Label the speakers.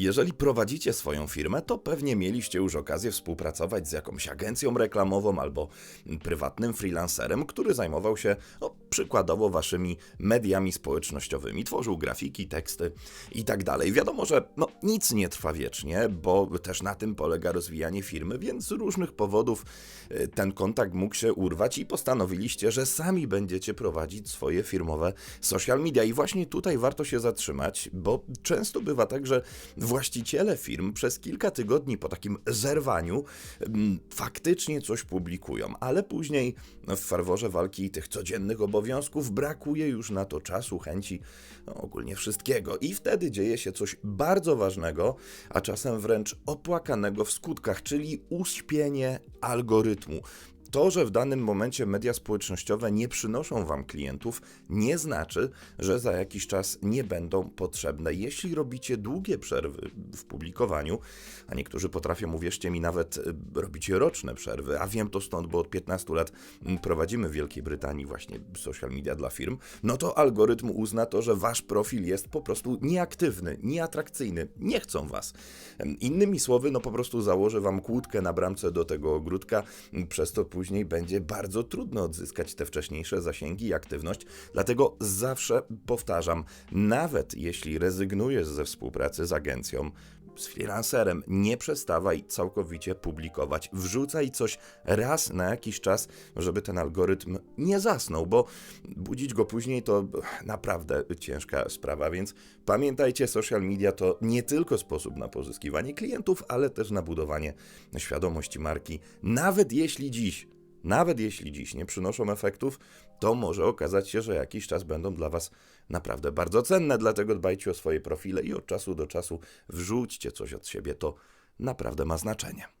Speaker 1: Jeżeli prowadzicie swoją firmę, to pewnie mieliście już okazję współpracować z jakąś agencją reklamową albo prywatnym freelancerem, który zajmował się no, przykładowo waszymi mediami społecznościowymi, tworzył grafiki, teksty i tak dalej. Wiadomo, że no, nic nie trwa wiecznie, bo też na tym polega rozwijanie firmy, więc z różnych powodów e, ten kontakt mógł się urwać i postanowiliście, że sami będziecie prowadzić swoje firmowe social media. I właśnie tutaj warto się zatrzymać, bo często bywa tak, że właściciele firm przez kilka tygodni po takim zerwaniu faktycznie coś publikują, ale później w farworze walki tych codziennych obowiązków brakuje już na to czasu, chęci, no, ogólnie wszystkiego. I wtedy dzieje się coś bardzo ważnego, a czasem wręcz opłakanego w skutkach, czyli uśpienie algorytmu. To, że w danym momencie media społecznościowe nie przynoszą wam klientów, nie znaczy, że za jakiś czas nie będą potrzebne. Jeśli robicie długie przerwy w publikowaniu, a niektórzy potrafią, uwierzcie mi, nawet y, robić roczne przerwy, a wiem to stąd, bo od 15 lat mm, prowadzimy w Wielkiej Brytanii właśnie social media dla firm, no to algorytm uzna to, że wasz profil jest po prostu nieaktywny, nieatrakcyjny, nie chcą was. Innymi słowy, no po prostu założy wam kłódkę na bramce do tego ogródka, m, przez to później będzie bardzo trudno odzyskać te wcześniejsze zasięgi i aktywność. Dlatego zawsze powtarzam, nawet jeśli rezygnujesz ze współpracy z agencją, z freelancerem, nie przestawaj całkowicie publikować. Wrzucaj coś raz na jakiś czas, żeby ten algorytm nie zasnął, bo budzić go później to naprawdę ciężka sprawa. Więc pamiętajcie, social media to nie tylko sposób na pozyskiwanie klientów, ale też na budowanie świadomości marki. Nawet jeśli dziś nawet jeśli dziś nie przynoszą efektów, to może okazać się, że jakiś czas będą dla Was naprawdę bardzo cenne. Dlatego dbajcie o swoje profile i od czasu do czasu wrzućcie coś od siebie. To naprawdę ma znaczenie.